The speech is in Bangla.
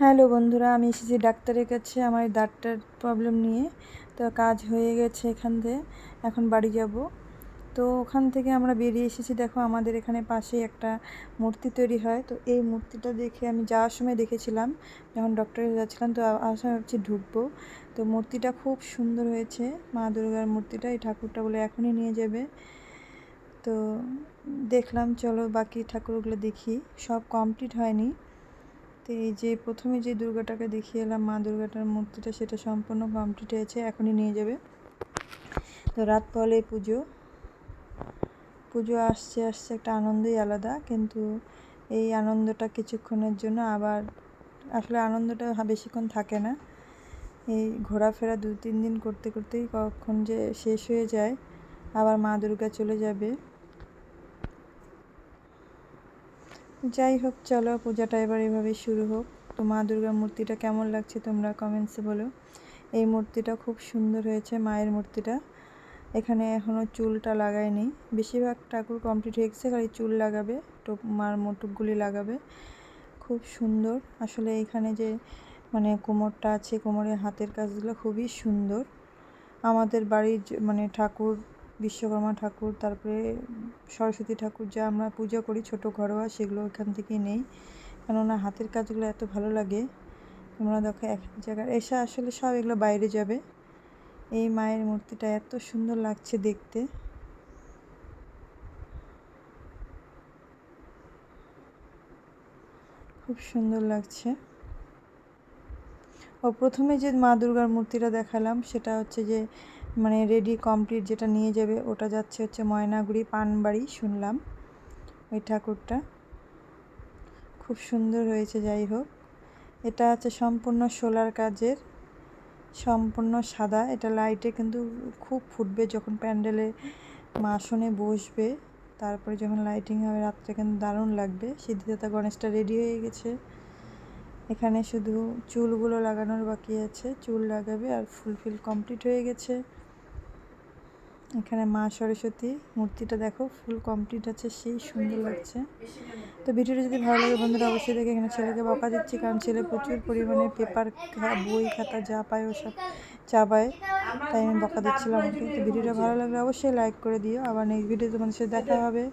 হ্যালো বন্ধুরা, আমি এসেছি ডাক্তারের কাছে আমার দাঁতটার প্রবলেম নিয়ে। তো কাজ হয়ে গেছে এখান থেকে এখন বাড়ি যাব। তো ওখান থেকে আমরা বেরিয়ে এসেছি, দেখো আমাদের এখানে পাশেই একটা মূর্তি তৈরি হয়। তো এই মূর্তিটা দেখে আমি যাওয়ার সময় দেখেছিলাম, যখন ডক্টরে যাচ্ছিলাম, তো সময় ভাবছি ঢুকবো। তো মূর্তিটা খুব সুন্দর হয়েছে, মা দুর্গার মূর্তিটা, এই ঠাকুরটা বলে এখনই নিয়ে যাবে। তো দেখলাম, চলো বাকি ঠাকুরগুলো দেখি। সব কমপ্লিট হয়নি। তো এই যে প্রথমে যে দুর্গাটাকে দেখিয়ে এলাম, মা দুর্গাটার মূর্তিটা, সেটা সম্পূর্ণ কমপ্লিট হয়েছে, এখনই নিয়ে যাবে। তো রাত পলে পুজো। পুজো আসছে আসছে একটা আনন্দই আলাদা, কিন্তু এই আনন্দটা কিছুক্ষণের জন্য আবার, আসলে আনন্দটা বেশিক্ষণ থাকে না। এই ঘোরাফেরা দু তিন দিন করতে, করতেই কখন যে শেষ হয়ে যায়, আবার মা দুর্গা চলে যাবে। যাই হোক, চলো পূজাটা এবার এভাবেই শুরু হোক। তো মা দুর্গার মূর্তিটা কেমন লাগছে তোমরা কমেন্টসে বলো। এই মূর্তিটা খুব সুন্দর হয়েছে, মায়ের মূর্তিটা। এখানে এখনও চুলটা লাগায়নি। বেশিরভাগ ঠাকুর কমপ্লিট হয়ে গেছে, খালি চুল লাগাবে, টোপ, মার মুটুকগুলি লাগাবে। খুব সুন্দর। আসলে এখানে যে মানে কোমরটা আছে, কোমরের হাতের কাজগুলো খুবই সুন্দর। আমাদের বাড়ির মানে ঠাকুর বিশ্বকর্মা ঠাকুর, তারপরে সরস্বতী ঠাকুর যা আমরা পূজা করি, ছোট ঘরোয়া, সেগুলো এখান থেকেই নেই। কেননা হাতের কাজগুলো এত ভালো লাগে। তোমরা দেখো এক জায়গায়। এসে আসলে সব এগুলো বাইরে যাবে। এই মায়ের মূর্তিটা এত সুন্দর লাগছে দেখতে। খুব সুন্দর লাগছে। ও প্রথমে যে মা দুর্গার মূর্তিটা দেখালাম, সেটা হচ্ছে যে মানে রেডি কমপ্লিট যেটা নিয়ে যাবে, ওটা যাচ্ছে হচ্ছে ময়নাগুড়ি পানবাড়ি, শুনলাম ওই ঠাকুরটা। খুব সুন্দর হয়েছে, যাই হোক। এটা হচ্ছে সম্পূর্ণ সোলার কাজের, সম্পূর্ণ সাদা। এটা লাইটে কিন্তু খুব ফুটবে যখন প্যান্ডেলে আসনে বসবে, তারপরে যখন লাইটিং হবে, রাত্রে কিন্তু দারুণ লাগবে। সিদ্ধিদাতা গণেশটা রেডি হয়ে গেছে। এখানে শুধু চুলগুলো লাগানোর বাকি আছে, চুল লাগাবে আর ফুলফিল কমপ্লিট হয়ে গেছে। এখানে মা সরস্বতী মূর্তিটা দেখো, ফুল কমপ্লিট আছে, সেই সুন্দর লাগছে। তো ভিডিওটা যদি ভালো লাগে বন্ধুরা, অবশ্যই দেখে এখানে ছেলেকে বকা দিচ্ছি কারণ ছেলে প্রচুর পরিমাণে পেপার বই খাতা যা পায় ওসব চাবায় তাই আমি বকা দিচ্ছিলাম ওকে। তো ভিডিওটা ভালো লাগলে অবশ্যই লাইক করে দিও। আবার নেক্সট ভিডিও তোমাদের সাথে দেখা হবে।